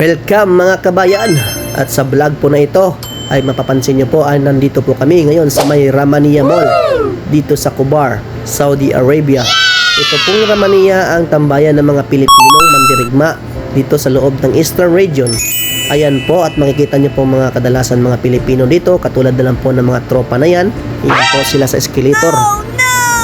Welcome mga kabayan at sa vlog po na ito ay mapapansin nyo po ay nandito po kami ngayon sa may Ramania Mall dito sa Kubar, Saudi Arabia. Ito pong Ramania ang tambayan ng mga Pilipinong mandirigma dito sa loob ng Eastern Region. Ayan po at makikita nyo po mga kadalasan mga Pilipino dito katulad na lang po ng mga tropa na yan. Yan po sila sa escalator.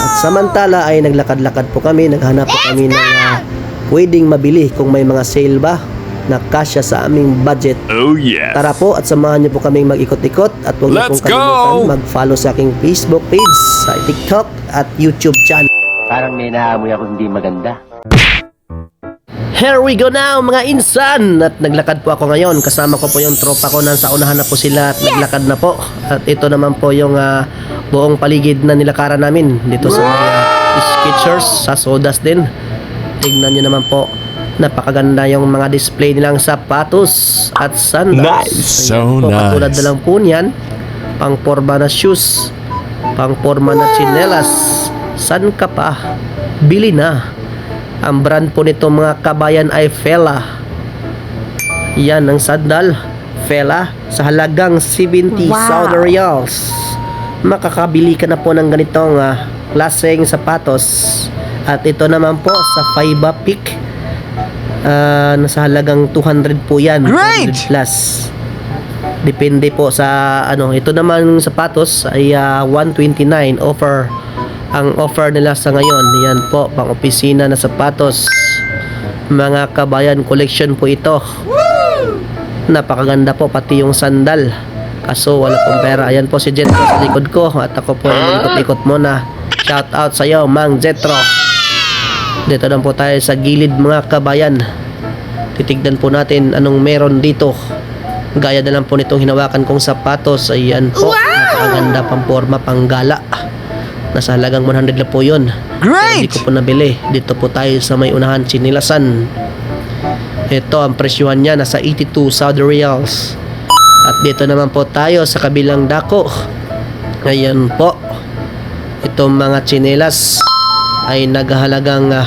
At samantala ay naglakad-lakad po kami, naghanap po kami ng ah, pwedeng mabili kung may mga sale ba na kasya sa aming budget. Oh yes. Tara po at samahan niyo po kaming mag-ikot-ikot at huwag niyo pong kalimutan mag-follow sa aking Facebook page, sa TikTok at YouTube channel. Parang may naamoy ako hindi maganda. Here we go now mga insan! At naglakad po ako ngayon. Kasama ko po yung tropa ko. Nasa unahan na po sila at naglakad na po. At ito naman po yung ah, buong paligid na nilakaran namin dito sa mga Skechers sa Sodas din. Tignan nyo naman po. Napakaganda yung mga display nilang sapatos at sandals. Nice. Ayan So po, Katulad nice. na lang po niyan. Pang forma na shoes. Pang forma na chinelas. San ka pa? Bili na. Ang brand po nito mga kabayan ay Fela. Yan ang sandal. Fela sa halagang 70 Saudi Riyals. Makakabili ka na po ng ganitong ah, klaseng sapatos. At ito naman po sa Faiba Peak. Ah, nasa halagang 200 po yan. Great! 200 plus. Depende po sa ano. Ito naman sapatos ay ah, 129 offer. Ang offer nila sa ngayon, yan po, pang opisina na sapatos. Mga kabayan collection po ito. Napakaganda po pati yung sandal. Kaso wala pong pera. Ayan po si Jetro sa likod ko at ako po ay ikot-ikot muna. Shout out sa iyo, Mang Jetro. Dito lang po tayo sa gilid mga kabayan. Titignan po natin anong meron dito. Gaya na lang po nitong hinawakan kong sapatos. Ayan po. Napakaganda pang forma, pang gala. Nasa halagang 100 na po yun. Pero Great! Hindi ko po nabili. Dito po tayo sa may unahan, Chinilasan. Ito, ang presyuhan niya nasa 82 Saudi Riyals. At dito naman po tayo sa kabilang dako. Ayan po. Itong mga chinelas ay naghahalagang ah,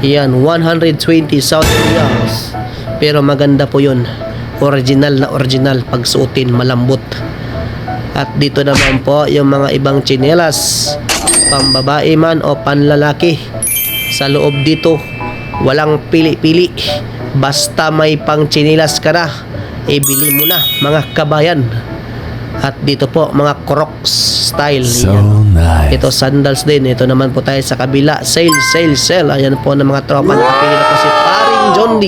yan, 120 Saudi Riyals. Pero maganda po yun. Original na original. Pag suotin, malambot. At dito naman po yung mga ibang chinelas. Pambabae man o panlalaki. Sa loob dito, walang pili-pili. Basta may pang chinelas ka na, ibili mo na mga kabayan. At dito po, mga crocs style. So Yan. nice. Ito sandals din. Ito naman po tayo sa kabila. Sale, sale, sale. Ayan po ng mga tropa. Nakapili na po si Paring John D.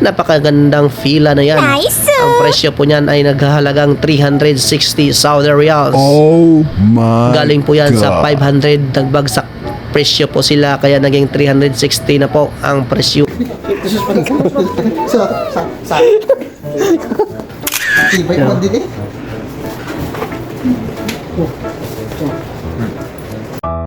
Napakagandang fila na yan. Ang presyo po niyan ay naghahalagang 360 Saudi Riyals. Oh my Galing po yan sa God. 500. Nagbagsak presyo po sila. Kaya naging 360 na po ang presyo. sa sa sa Iba yung din eh. 또